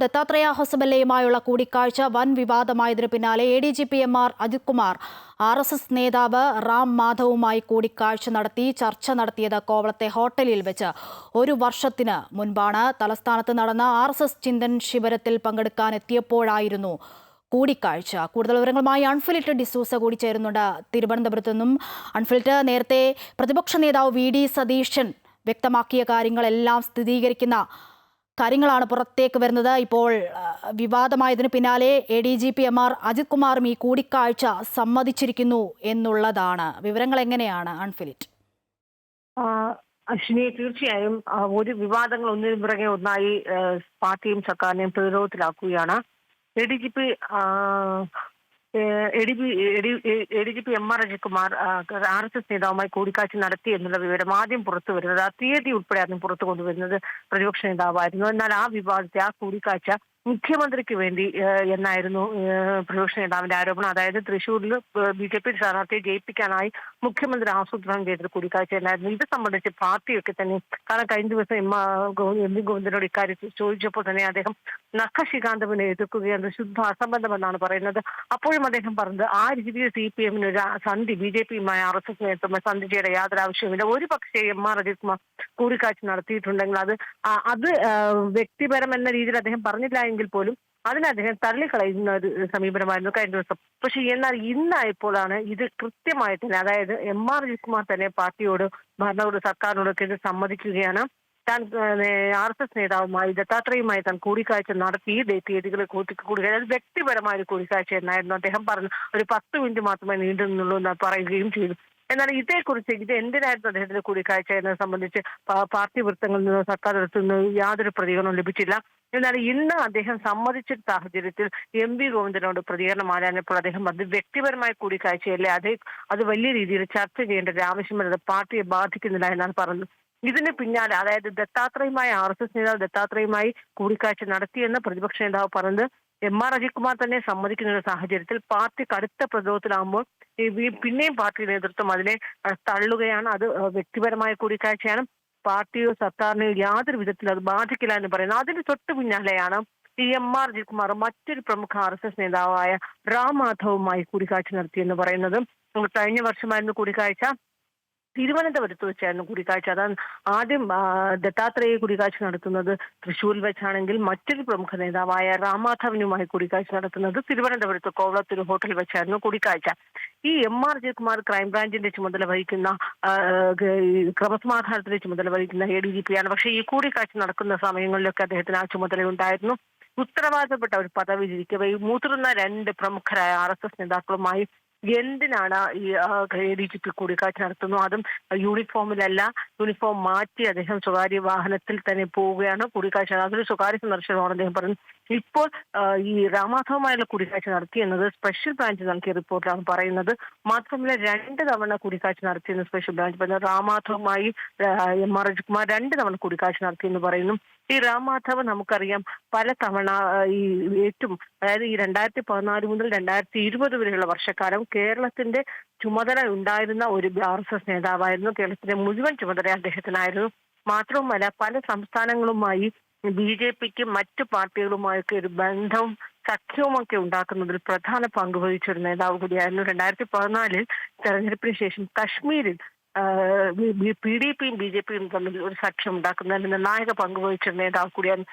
ദത്താത്രേയ ഹൊസബല്ലയുമായുള്ള കൂടിക്കാഴ്ച വൻ വിവാദമായതിനു പിന്നാലെ A D G P M R Ajith Kumar R S S നേതാവ് റാം മാധവുമായി കൂടിക്കാഴ്ച നടത്തി ചർച്ച നടത്തിയത് കോവളത്തെ ഹോട്ടലിൽ വെച്ച്. ഒരു വർഷത്തിന് മുൻപാണ് തലസ്ഥാനത്ത് നടന്ന ആർ എസ് എസ് ചിന്തൻ ശിബിരത്തിൽ പങ്കെടുക്കാൻ എത്തിയപ്പോഴായിരുന്നു കൂടിക്കാഴ്ച. കൂടുതൽ വിവരങ്ങളുമായി അൺഫിലിറ്റ് ഡിസൂസ കൂടി ചേരുന്നുണ്ട്. തിരുവനന്തപുരത്ത് നിന്നും അൺഫിലിറ്റ് നേരത്തെ പ്രതിപക്ഷ നേതാവ് വി ഡി സതീശൻ വ്യക്തമാക്കിയ കാര്യങ്ങളെല്ലാം സ്ഥിരീകരിക്കുന്ന കാര്യങ്ങളാണ് പുറത്തേക്ക് വരുന്നത്. ഇപ്പോൾ വിവാദമായതിന് പിന്നാലെ A D G P M R Ajith കുമാറും ഈ കൂടിക്കാഴ്ച സമ്മതിച്ചിരിക്കുന്നു എന്നുള്ളതാണ്. വിവരങ്ങൾ എങ്ങനെയാണ് അൺഫിലിറ്റ്? അശ്വിനി തീർച്ചയായും ഒരു വിവാദങ്ങൾ ഒന്നിനു പിറകെ ഒന്നായി പാർട്ടിയും സർക്കാരിനെയും പ്രതിരോധത്തിലാക്കുകയാണ്. A D G P A D P A G P M R Ajithkumar R S S നേതാവുമായി കൂടിക്കാഴ്ച നടത്തി എന്നുള്ള വിവരം ആദ്യം പുറത്തു വരുന്നത് ആ തീയതി ഉൾപ്പെടെ ആദ്യം പുറത്തു കൊണ്ടുവരുന്നത് പ്രതിപക്ഷ നേതാവായിരുന്നു. എന്നാൽ ആ വിവാദത്തെ ആ കൂടിക്കാഴ്ച മുഖ്യമന്ത്രിക്ക് വേണ്ടി എന്നായിരുന്നു പ്രതിപക്ഷ നേതാവിന്റെ ആരോപണം. അതായത് തൃശൂരിൽ ബി ജെ പി സ്ഥാനാർത്ഥിയെ ജയിപ്പിക്കാനായി മുഖ്യമന്ത്രി ആസൂത്രണം ചെയ്തൊരു കൂടിക്കാഴ്ച ഉണ്ടായിരുന്നു. ഇത് സംബന്ധിച്ച് പാർട്ടിയൊക്കെ തന്നെ കാരണം കഴിഞ്ഞ ദിവസം എം എം വി ഗോവിന്ദനോട് ഇക്കാര്യത്തിൽ ചോദിച്ചപ്പോൾ തന്നെ അദ്ദേഹം നഖശികാന്തവിനെ എതിർക്കുകയാണ് ശുദ്ധ അസംബന്ധമെന്നാണ് പറയുന്നത്. അപ്പോഴും അദ്ദേഹം പറഞ്ഞത് ആ രീതിയിൽ സി പി എമ്മിന് ഒരു സന്ധി ബി ജെ പിയുമായി ആർ എസ് എസ് നേതൃത്വം സന്ധി ചെയ്യേണ്ട യാതൊരു ആവശ്യവുമില്ല. ഒരു പക്ഷേ എം ആർ അജിത് കുമാർ കൂടിക്കാഴ്ച നടത്തിയിട്ടുണ്ടെങ്കിൽ അത് അത് വ്യക്തിപരം എന്ന രീതിയിൽ അദ്ദേഹം പറഞ്ഞില്ല എങ്കിൽ പോലും അതിനെ അദ്ദേഹം തള്ളിക്കളയുന്ന ഒരു സമീപനമായിരുന്നു കഴിഞ്ഞ ദിവസം. പക്ഷെ എന്നാൽ ഇന്നായപ്പോഴാണ് ഇത് കൃത്യമായി തന്നെ അതായത് എം ആർ അജിത് കുമാർ തന്നെ പാർട്ടിയോട് ഭരണകൂട സർക്കാരിനോടൊക്കെ ഇത് സമ്മതിക്കുകയാണ്. താൻ ആർ എസ് എസ് നേതാവുമായി ദത്താത്രേയുമായി താൻ കൂടിക്കാഴ്ച നടത്തി ഈ തീയതികൾ കൂടി അത് വ്യക്തിപരമായ ഒരു കൂടിക്കാഴ്ച എന്നായിരുന്നു അദ്ദേഹം പറഞ്ഞു. ഒരു പത്ത് മിനിറ്റ് മാത്രമേ നീണ്ടു നിന്നുള്ളൂ എന്ന് പറയുകയും ചെയ്തു. എന്നാൽ ഇതേക്കുറിച്ച് ഇത് എന്തിനായിരുന്നു അദ്ദേഹത്തിന്റെ കൂടിക്കാഴ്ച എന്നത് സംബന്ധിച്ച് പാർട്ടി വൃത്തങ്ങളിൽ നിന്നോ സർക്കാർ വൃത്തത്തിൽ നിന്നോ യാതൊരു പ്രതികരണവും ലഭിച്ചില്ല. എന്നാൽ ഇന്ന് അദ്ദേഹം സമ്മതിച്ച സാഹചര്യത്തിൽ എം വി ഗോവിന്ദനോട് പ്രതികരണം ആരാഞ്ഞപ്പോൾ അദ്ദേഹം അത് വ്യക്തിപരമായ കൂടിക്കാഴ്ചയല്ലേ? അതേ അത് വലിയ രീതിയിൽ ചർച്ച ചെയ്യേണ്ട ഒരു ആവശ്യമല്ലത് പാർട്ടിയെ ബാധിക്കുന്നില്ല എന്നാണ് പറഞ്ഞത്. ഇതിന് പിന്നാലെ അതായത് ദത്താത്രേയുമായി ആർ എസ് എസ് നേതാവ് ദത്താത്രേയുമായി കൂടിക്കാഴ്ച നടത്തിയെന്ന് പ്രതിപക്ഷ നേതാവ് പറഞ്ഞത് എം ആർ അജിത് കുമാർ തന്നെ സമ്മതിക്കുന്ന ഒരു സാഹചര്യത്തിൽ പാർട്ടി കടുത്ത പ്രതിരോധത്തിലാകുമ്പോൾ പിന്നെയും പാർട്ടി നേതൃത്വം അതിനെ തള്ളുകയാണ്. അത് വ്യക്തിപരമായ കൂടിക്കാഴ്ചയാണ്. പാർട്ടിയോ സർക്കാരിനെയോ യാതൊരു വിധത്തിൽ അത് ബാധിക്കില്ല എന്ന് പറയുന്നത്. അതിന് തൊട്ട് പിന്നാലെയാണ് ഈ എം ആർ അജിത് കുമാർ മറ്റൊരു പ്രമുഖ ആർ എസ് എസ് നേതാവായ റാം മാധവുമായി കൂടിക്കാഴ്ച നടത്തിയെന്ന് പറയുന്നത്. കഴിഞ്ഞ വർഷമായിരുന്നു കൂടിക്കാഴ്ച. തിരുവനന്തപുരത്ത് വെച്ചായിരുന്നു കൂടിക്കാഴ്ച. അതാണ് ആദ്യം ദത്താത്രേയ കൂടിക്കാഴ്ച നടത്തുന്നത് തൃശ്ശൂരിൽ വെച്ചാണെങ്കിൽ മറ്റൊരു പ്രമുഖ നേതാവായ രാമാധവനുമായി കൂടിക്കാഴ്ച നടത്തുന്നത് തിരുവനന്തപുരത്ത് കോവളത്തൊരു ഹോട്ടലിൽ വെച്ചായിരുന്നു കൂടിക്കാഴ്ച. ഈ എം ആർ ജയകുമാർ ക്രൈംബ്രാഞ്ചിന്റെ ചുമതല വഹിക്കുന്ന ക്രമസമാധാനത്തിന്റെ ചുമതല വഹിക്കുന്ന എ ഡി ജി പി ആണ് പക്ഷേ ഈ കൂടിക്കാഴ്ച നടക്കുന്ന സമയങ്ങളിലൊക്കെ അദ്ദേഹത്തിന് ആ ചുമതല ഉണ്ടായിരുന്നു. ഉത്തരവാദിത്തപ്പെട്ട ഒരു പദവി ഇരിക്കവേ മുതിർന്ന രണ്ട് പ്രമുഖരായ ആർ എസ് എസ് നേതാക്കളുമായി എന്തിനാണ് ഈ എ ഡി ജി പി കൂടിക്കാഴ്ച നടത്തുന്നു? അതും യൂണിഫോമിലല്ല യൂണിഫോം മാറ്റി അദ്ദേഹം സ്വകാര്യ വാഹനത്തിൽ തന്നെ പോവുകയാണ് കൂടിക്കാഴ്ച. അതൊരു സ്വകാര്യ സന്ദർശനമാണ് അദ്ദേഹം പറഞ്ഞു ഇപ്പോൾ ഈ രാമാധവുമായുള്ള കൂടിക്കാഴ്ച നടത്തി എന്നത് സ്പെഷ്യൽ ബ്രാഞ്ച് നൽകിയ റിപ്പോർട്ടിലാണ് പറയുന്നത്. മാത്രമല്ല രണ്ട് തവണ കൂടിക്കാഴ്ച നടത്തിയെന്ന് സ്പെഷ്യൽ ബ്രാഞ്ച് പറഞ്ഞു രാമാധവുമായി എം ആർ രജികുമാർ രണ്ട് തവണ കൂടിക്കാഴ്ച നടത്തിയെന്ന് പറയുന്നു. ഈ രാമാധവ് നമുക്കറിയാം പല തവണ ഈ ഏറ്റവും അതായത് ഈ രണ്ടായിരത്തി പതിനാല് മുതൽ രണ്ടായിരത്തി ഇരുപത് വരെയുള്ള വർഷക്കാലം കേരളത്തിന്റെ ചുമതല ഉണ്ടായിരുന്ന ഒരു ആർ എസ് എസ് നേതാവായിരുന്നു. കേരളത്തിന്റെ മുഴുവൻ ചുമതല അദ്ദേഹത്തിനായിരുന്നു. മാത്രവുമല്ല പല സംസ്ഥാനങ്ങളുമായി ബി ജെ പിക്ക് മറ്റു പാർട്ടികളുമായൊക്കെ ഒരു ബന്ധവും സഖ്യവുമൊക്കെ ഉണ്ടാക്കുന്നതിൽ പ്രധാന പങ്ക് വഹിച്ച ഒരു നേതാവ് കൂടിയായിരുന്നു. രണ്ടായിരത്തി പതിനാലിൽ തെരഞ്ഞെടുപ്പിന് ശേഷം കശ്മീരിൽ പി ഡി പിയും ബി ജെ പിയും തമ്മിൽ ഒരു സഖ്യം ഉണ്ടാക്കുന്നതിൽ നിർണായക പങ്ക് വഹിച്ച നേതാവ് കൂടിയായിരുന്നു.